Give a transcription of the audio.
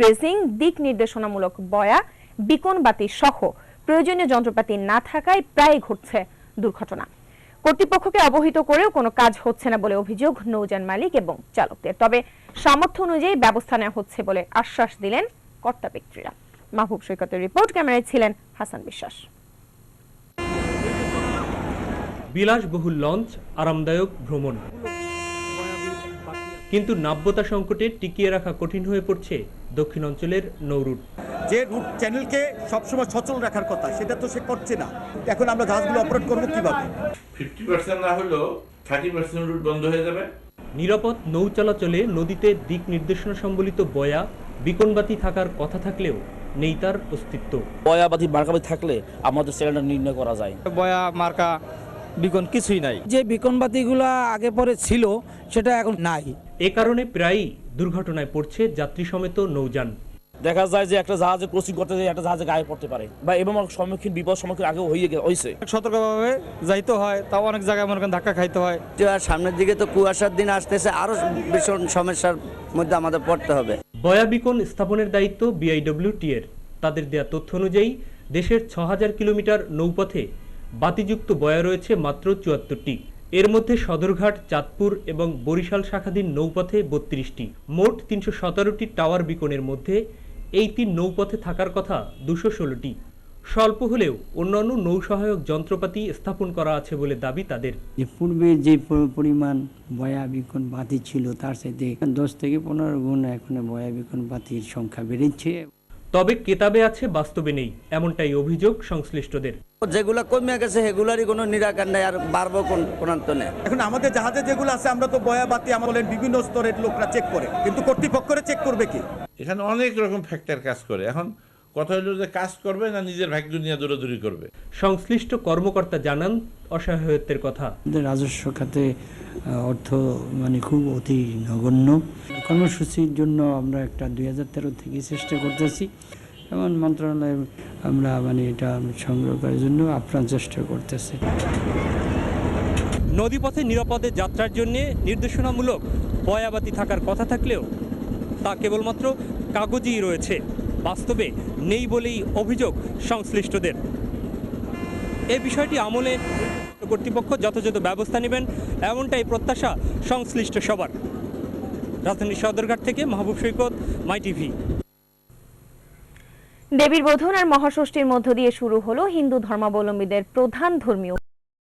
Tracing, দিক নির্দেশনামূলক বয়া, Beacon বাতি সহ প্রয়োজনীয় যন্ত্রপাতি না থাকায় প্রায় ঘটছে দুর্ঘটনা। কর্তৃপক্ষকে অবহিত করেও কোনো কাজ হচ্ছে না বলে অভিযোগ নৌযান মালিক এবং চালকদের। তবে সামর্থ্য অনুযায়ী ব্যবস্থা নেওয়া হচ্ছে বলে আশ্বাস দিলেন কর্তা ব্যক্তিরা। মাহবুব সৈকতের রিপোর্ট, ক্যামেরায় ছিলেন হাসান বিশ্বাস। বিলাসবহুল লঞ্চ, আরামদায়ক ভ্রমণ। কিন্তু নাব্যতা সংকটে টিকিয়ে রাখা কঠিন হয়ে পড়ছে দক্ষিণ অঞ্চলের নৌরুট। যে রুট চ্যানেলকে সবসময় সচল রাখার কথা সেটা তো সে করছে না। এখন আমরা জাহাজগুলো অপারেট করব কীভাবে? ফিফটি পার্সেন্ট না হলেও থার্টি পার্সেন্ট রুট বন্ধ হয়ে যাবে। নিরাপদ নৌ চলাচলে নদীতে দিক নির্দেশনা সম্বলিত বয়া বিকনবাতি থাকার কথা থাকলেও নেই তার অস্তিত্ব। বয়াবাদী মার্কাবাদী থাকলে আমাদের সিলিন্ডার নির্ণয় করা যায়। বয়া মার্কা বিকন কিছুই নাই। যে বিকনবাতিগুলো আগে পরে ছিল সেটা এখন নাই। এ কারণে প্রায়ই দুর্ঘটনায় পড়ছে যাত্রী সমেত নৌযান। দেখা যায় যে একটা জাহাজে ক্রসিং করতে যায় একটা জাহাজে গায়ে পড়তে পারে। বা এবং সম্মুখীন বিপদ সম্মুখীন আগেও হয়ে হয়েছে সতর্কভাবে যাইতে হয় তাও অনেক জায়গায় মনে করেন ধাক্কা খাইতে হয়। আর সামনের দিকে তো কুয়াশার দিন আসতেছে আরও ভীষণ সমস্যার মধ্যে আমাদের পড়তে হবে। বয়া বিকন স্থাপনের দায়িত্ব বিআইডব্লিউটি এর। তাদের দেয়া তথ্য অনুযায়ী দেশের ছ হাজার কিলোমিটার নৌপথে বাতিযুক্ত বয়া রয়েছে মাত্র চুয়াত্তরটি। এর মধ্যে সদরঘাট, চাঁদপুর এবং বরিশাল শাখাধীন নৌপথে বত্রিশটি। মোট তিনশো সতেরোটি টাওয়ার বিকনের মধ্যে এই তিন নৌপথে থাকার কথা দুশো ষোলোটি। স্বল্প হলেও অন্যান্য নৌসহায়ক যন্ত্রপাতি স্থাপন করা আছে বলে দাবি তাদের। পূর্বে যে পরিমাণ বয়া বিকন বাতি ছিল, তার সাথে দশ থেকে পনেরো গুণ এখন বয়া বিকন বাতির সংখ্যা বেড়েছে। তবে কেতাবে আছে বাস্তবে নেই এমনটাই অভিযোগ সংশ্লিষ্টদের। যেগুলো কমে গেছে সেগুলারই কোনো নিরাকার নেই আর বাড়বো কোন কোনান্ত নেই এখন আমাদের জাহাজে যেগুলো আছে আমরা তো বয়া বাতি আমাদের বিভিন্ন স্তরের লোকরা চেক করে। কিন্তু কর্তৃপক্ষরে চেক করবে কি? এখানে অনেক রকম ফ্যাক্টর কাজ করে। এখন কথা হলো যে কাজ করবে না নিজের ভাগ্য নিয়ে দৌড়াদৌড়ি করবে? সংশ্লিষ্ট কর্মকর্তা জানান অসহায়ত্বের কথা। রাজস্ব খাতে অর্থ মানে খুব অতি নগণ্য। কর্মসূচির জন্য আমরা একটা দুই হাজার তেরো থেকে চেষ্টা করতেছি। এবং মন্ত্রণালয়ে আমরা মানে এটা সংগ্রহ করার জন্য আপ্রাণ চেষ্টা করতেছি। নদীপথে নিরাপদে যাত্রার জন্য নির্দেশনামূলক বয়াবাতি থাকার কথা থাকলেও তা কেবলমাত্র কাগজেই রয়েছে। বাস্তবে নেই বলেই অভিযোগ সংশ্লিষ্টদের। এই বিষয়টি আমলে কর্তৃপক্ষ যথাযথ ব্যবস্থা নেবেন, এমনটাই প্রত্যাশা সংশ্লিষ্ট সবার। রাজধানীর সদরঘাট থেকে মাহবুব সৈকত, মাই টিভি। দেবীর বোধন আর মহাষষ্ঠীর মধ্য দিয়ে শুরু হলো হিন্দু ধর্মাবলম্বীদের প্রধান ধর্মীয়